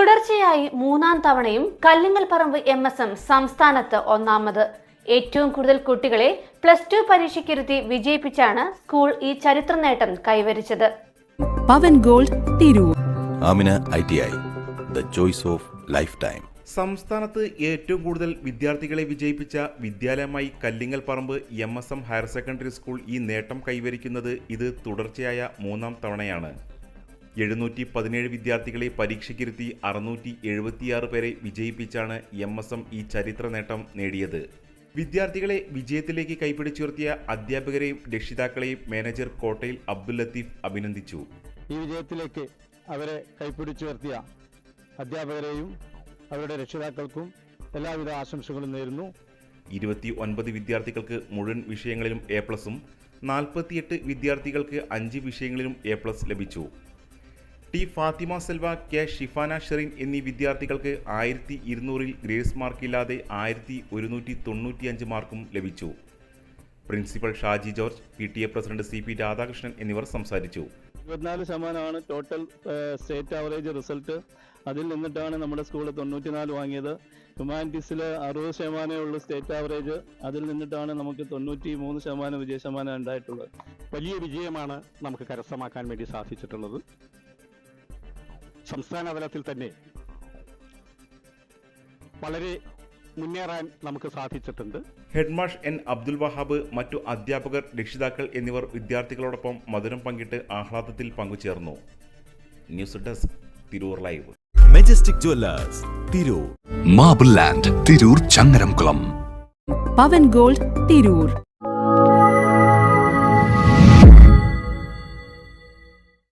തുടർച്ചയായി മൂന്നാം തവണയും കല്ലിങ്ങൽ പറമ്പ് എം എസ് എം സംസ്ഥാനത്ത് ഒന്നാമത്. ഏറ്റവും കൂടുതൽ കുട്ടികളെ പ്ലസ് ടു പരീക്ഷയ്ക്കിരുത്തി വിജയിപ്പിച്ചാണ് സ്കൂൾ ഈ ചരിത്ര നേട്ടം കൈവരിച്ചത്. Pavan gold Tirur. Amina I T I. The choice of lifetime സംസ്ഥാനത്ത് ഏറ്റവും കൂടുതൽ വിദ്യാർത്ഥികളെ വിജയിപ്പിച്ച വിദ്യാലയമായി Kallingal Paramba M S M higher secondary school ഈ നേട്ടം കൈവരിക്കുന്നത് ഇത് തുടർച്ചയായ മൂന്നാം തവണയാണ്. എഴുന്നൂറ്റി പതിനേഴ് വിദ്യാർത്ഥികളെ പരീക്ഷയ്ക്കിരുത്തി അറുന്നൂറ്റി എഴുപത്തിയാറ് പേരെ വിജയിപ്പിച്ചാണ് എം എസ് എം ഈ ചരിത്ര നേട്ടം നേടിയത്. വിദ്യാർത്ഥികളെ വിജയത്തിലേക്ക് കൈപ്പിടിച്ചുയർത്തിയ അധ്യാപകരെയും രക്ഷിതാക്കളെയും മാനേജർ കോട്ടയിൽ അബ്ദുൽ ലത്തീഫ് അഭിനന്ദിച്ചു. ഈ വിജയത്തിലേക്ക് അവരെ കൈപ്പിടിച്ചുയർത്തിയ അധ്യാപകരെയും അവരുടെ രക്ഷിതാക്കൾക്കും എല്ലാവിധ ആശംസകളും നേരുന്നു. ഇരുപത്തി ഒൻപത് വിദ്യാർത്ഥികൾക്ക് മുഴുവൻ വിഷയങ്ങളിലും എ പ്ലസും നാൽപ്പത്തിയെട്ട് വിദ്യാർത്ഥികൾക്ക് അഞ്ച് വിഷയങ്ങളിലും എ പ്ലസ് ലഭിച്ചു. ടി ഫാത്തിമ സെൽവ കെ ഷിഫാന ഷെറിൻ എന്നീ വിദ്യാർത്ഥികൾക്ക് ആയിരത്തി ഇരുന്നൂറിൽ ഗ്രേസ് മാർക്കില്ലാതെ ആയിരത്തി ഒരുന്നൂറ്റി തൊണ്ണൂറ്റിയഞ്ച് മാർക്കും ലഭിച്ചു. Principal Shaji George P T A president C P Radhakrishnan എന്നിവർ സംസാരിച്ചു. ഇരുപത്തിനാല് ശതമാനമാണ് ടോട്ടൽ സ്റ്റേറ്റ് ആവറേജ് റിസൾട്ട് അതിൽ നിന്നിട്ടാണ് നമ്മുടെ സ്കൂൾ തൊണ്ണൂറ്റിനാല് വാങ്ങിയത്. ഹ്യൂമാനിറ്റീസിൽ അറുപത് ശതമാനമേ ഉള്ളൂ സ്റ്റേറ്റ് ആവറേജ് അതിൽ നിന്നിട്ടാണ് നമുക്ക് തൊണ്ണൂറ്റി മൂന്ന് ശതമാനം വിജയ ശതമാനം ഉണ്ടായിട്ടുള്ളത്. വലിയ വിജയമാണ് നമുക്ക് കരസ്ഥമാക്കാൻ വേണ്ടി സാധിച്ചിട്ടുള്ളത്. സംസ്ഥാന തലത്തിൽ തന്നെ വളരെ മുന്നേറാൻ നമുക്ക് സാധിച്ചിട്ടുണ്ട്. ഹെഡ്മാഷ് എൻ അബ്ദുൽ വഹാബ് മറ്റു അധ്യാപകർ രക്ഷിതാക്കൾ എന്നിവർ വിദ്യാർത്ഥികളോടൊപ്പം മധുരം പങ്കിട്ട് ആഹ്ലാദത്തിൽ പങ്കുചേർന്നു. News desk Tirur live. Majestic Jewellers Tirur marble land Tirur Changaramkulam Pavan gold Tirur